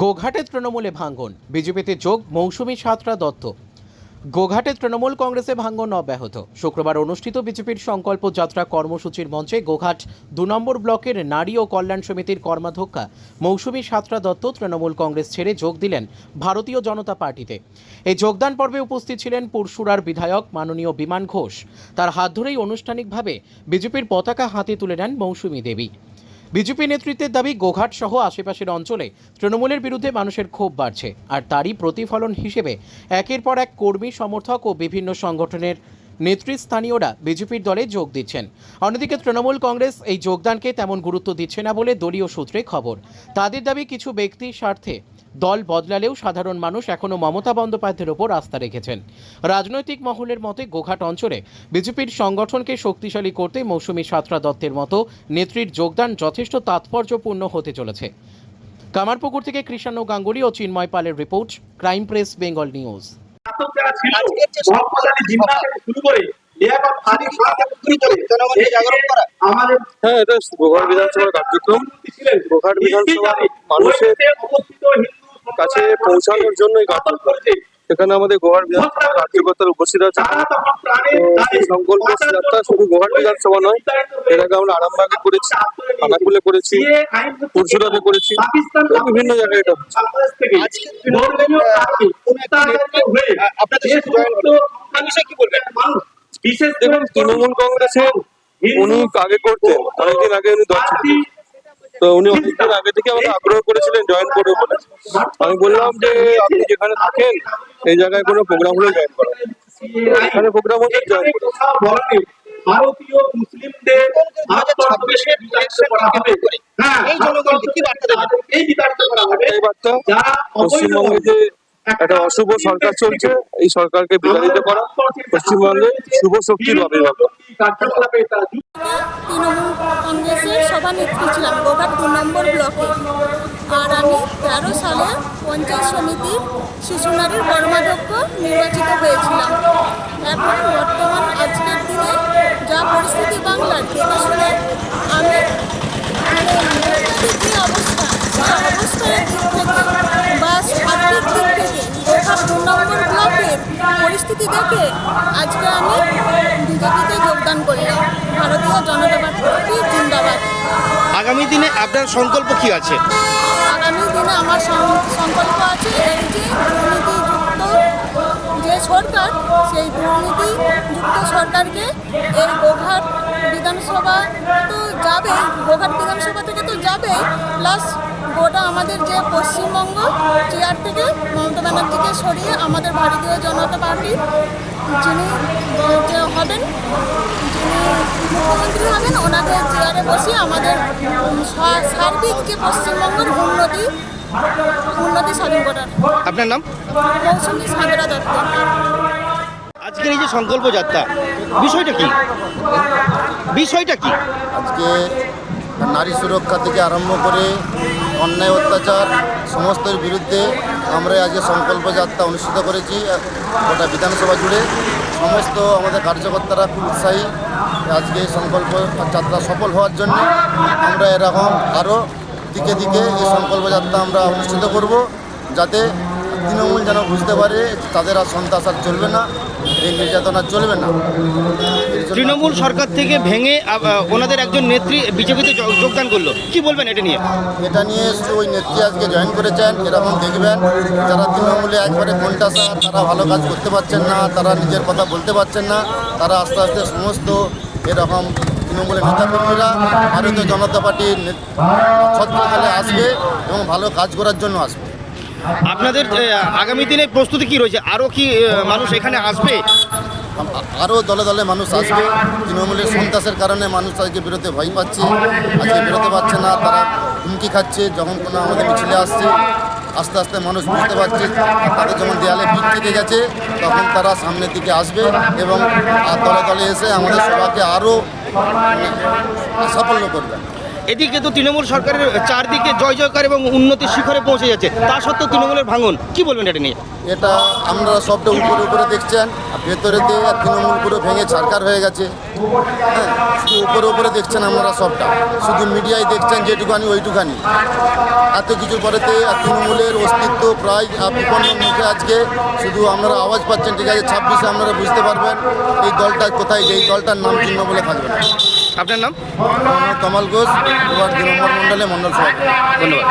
গোঘাটে তৃণমূলে ভাঙ্গন বিজেপিতে যোগ, মৌসুমী সাঁতরা দত্ত। গোঘাটে তৃণমূল কংগ্রেসে ভাঙ্গন অব্যাহত। শুক্রবার অনুষ্ঠিত বিজেপির সংকল্প যাত্রা কর্মসূচির মঞ্চে গোঘাট দু নম্বর ব্লকের নারী ও কল্যাণ সমিতির কর্মাধ্যক্ষা মৌসুমী সাঁতরা দত্ত তৃণমূল কংগ্রেস ছেড়ে যোগ দিলেন ভারতীয় জনতা পার্টিতে। এই যোগদান পর্বে উপস্থিত ছিলেন পুরসুরার বিধায়ক মাননীয় বিমান ঘোষ। তার হাত ধরেই আনুষ্ঠানিকভাবে বিজেপির পতাকা হাতে তুলে নেন মৌসুমী দেবী। বিজেপি নেতৃত্বের দাবি, গোঘাট সহ আশেপাশের অঞ্চলে তৃণমূলের বিরুদ্ধে মানুষের ক্ষোভ বাড়ছে। আর তারই প্রতিফলন হিসেবে একের পর এক কর্মী, সমর্থক ও বিভিন্ন সংগঠনের নেতৃস্থানীয়রা বিজেপির দলে যোগ দিচ্ছেন। অন্যদিকে তৃণমূল কংগ্রেস এই যোগদানকে তেমন গুরুত্ব দিচ্ছে না বলে দলীয় সূত্রে খবর। তাদের দাবি, কিছু ব্যক্তি স্বার্থে দল বদলালেও সাধারণ মানুষ এখনও মমতা বন্দ্যোপাধ্যায়ের ওপর আস্থা রেখেছেন। রাজনৈতিক মহলের মতে, গোঘাট অঞ্চলে বিজেপির সংগঠনকে শক্তিশালী করতে মৌসুমী সাঁতরা দত্তের মতো নেত্রীর যোগদান যথেষ্ট তাৎপর্যপূর্ণ হতে চলেছে। কামারপুকুর থেকে কৃষ্ণ গাঙ্গুলি ও চিন্ময় পালের report, crime press, Bengal news. শাসক যারা ছিল, মোহাম্মদ আলী থেকে শুরু করে। আমাদের হ্যাঁ এটা গোঘাট বিধানসভার কার্যক্রম। গোঘাট বিধানসভার মানুষের কাছে পৌঁছানোর জন্যই কার্যক্রম করেছে। এখানে আমাদের গোয়ার বিধানসভার কার্যকর্তারা উপস্থিত আছে সংকল্প যাত্রা শুধু বিধানসভা নয় এর আগে আমরা আরামবাগে করেছি খানাকুলে করেছি করেছি বিভিন্ন জায়গায় এটা দেখুন তৃণমূল কংগ্রেসের উনি আগে করতেন অনেকদিন আগে উনি দল তো উনি অনেকদিন আগে থেকে আমাকে আগ্রহ করেছিলেন জয়েন করবে বলে। আমি বললাম যে আপনি যেখানে থাকেন এই জায়গায় কোনো প্রোগ্রাম হলে জয়েন করা। এখানে প্রোগ্রাম হচ্ছে ভারতীয় মুসলিমদের ছাব্বিশের ইলেকশন করে হ্যাঁ এই জনগণকে কি বার্তা দেবেন? এই বিতাড়িত করা হবে। এই বার্তা যারা পশ্চিমবঙ্গে যে একটা অশুভ সরকার চলছে এই সরকারকে বিতাড়িত করা পশ্চিমবঙ্গে শুভ শক্তির কার্যকলাপে তৃণমূল কংগ্রেসের সভানেত্রী ছিলাম গোঘাট দু নম্বর ব্লকে আর আমি তেরো সালে পঞ্চায়েত সমিতির শিশু নারীর কর্মাধ্যক্ষ নির্বাচিত হয়েছিলাম এখন বর্তমান আজকের দিনে যা পরিস্থিতি বাংলার দেখে শুনে আমি বিজেপিতে যোগদান করলাম। ভারতীয় জনতা পার্টি জিন্দাবাদ। আগামী দিনে আপনার সংকল্প কি আছে? আগামী দিনে আমার সংকল্প আছে এই যে দুর্নীতিযুক্ত যে সরকার সেই দুর্নীতিযুক্ত সরকারকে এই গোঘাট বিধানসভা তো যাবেই গোঘাট বিধানসভা থেকে তো যাবেই। প্লাস গোটা আমাদের যে পশ্চিমবঙ্গ চেয়ার থেকে মমতা ব্যানার্জিকে সরিয়ে আমাদের ভারতীয় জনতা পার্টির যিনি হবেন যিনি মুখ্যমন্ত্রী হবেন ওনাকে চেয়ারে বসিয়ে আমাদের সার্বিক যে পশ্চিমবঙ্গের উন্নতি উন্নতি সাধন করার। আপনার নাম? মৌসুমী সাগরা দত্ত। আজকের এই যে সংকল্প যাত্রা বিষয়টা কি? বিষয়টা কি? আজকে নারী সুরক্ষা থেকে আরম্ভ করে অন্যায় অত্যাচার সমস্তের বিরুদ্ধে আমরা আজকে সংকল্প যাত্রা অনুষ্ঠিত করেছি, গোটা বিধানসভা জুড়ে। সমস্ত আমাদের কার্যকর্তারা খুব উৎসাহী আজকে এই সংকল্প যাত্রা সফল হওয়ার জন্য। আমরা এরকম আরও দিকে দিকে এই সংকল্প যাত্রা আমরা অনুষ্ঠিত করব, যাতে তৃণমূল যেন বুঝতে পারে তাদের আর সন্ত্রাস আর চলবে না। এই নির্যাতন আর চলবে না। তৃণমূল সরকার থেকে ভেঙে ওনাদের একজন নেত্রী বিজেপিতে যোগ- যোগদান করল। কি বলবেন এটা নিয়ে? এটা নিয়ে ওই নেত্রী আজকে জয়েন করেছেন এরকম দেখবেন যারা তৃণমূলে একবারে কোনটাসা তারা ভালো কাজ করতে পারছেন না তারা নিজের কথা বলতে পারছেন না তারা আস্তে আস্তে সমস্ত এরকম তৃণমূলের নেতাকর্মীরা ভারতীয় জনতা পার্টির ছত্রতলে আসবে এবং ভালো কাজ করার জন্য আসবে। আপনাদের আগামী দিনে প্রস্তুতি কি রয়েছে? আরও কি মানুষ এখানে আসবে? আরও দলে দলে মানুষ আসবে। তৃণমূলের সন্ত্রাসের কারণে মানুষ আজকে বেরোতে ভয় পাচ্ছে। আজকে বেরোতে পারছে না, তারা হুমকি খাচ্ছে। যখন কোনো আমাদের মিছিলে আসছে, আস্তে আস্তে মানুষ বুঝতে পারছে। তাদের যখন দেয়ালে পিঠ থেকে গেছে, তখন তারা সামনের দিকে আসবে এবং দলে দলে এসে আমাদের সবাইকে আরও সাফল্য করবে। এদিকে তো তৃণমূল সরকারের চারদিকে জয় জয়কার এবং উন্নতির শিখরে পৌঁছে যাচ্ছে। তা সত্ত্বেও তৃণমূলের ভাঙন কি বলবেন এটা নিয়ে? এটা আপনারা সবটা উপরে উপরে দেখছেন ভেতরে দিয়ে তৃণমূল পুরো ভেঙে ছাড়কার হয়ে গেছে। হ্যাঁ শুধু উপরে উপরে দেখছেন আমরা সবটা। শুধু মিডিয়ায় দেখছেন যেটুকানি ওইটুকানি এত কিছু পরেতে তৃণমূলের অস্তিত্ব প্রায় আহ, বিপন্নের মুখে আজকে। শুধু আপনারা আওয়াজ পাচ্ছেন ঠিক আছে ছাব্বিশে আপনারা বুঝতে পারবেন এই দলটা কোথায় এই দলটার নাম চিহ্ন বলে থাকবে আপনার নাম? কমল ঘোষ মন্ডলে মন্ডল সভা ধন্যবাদ।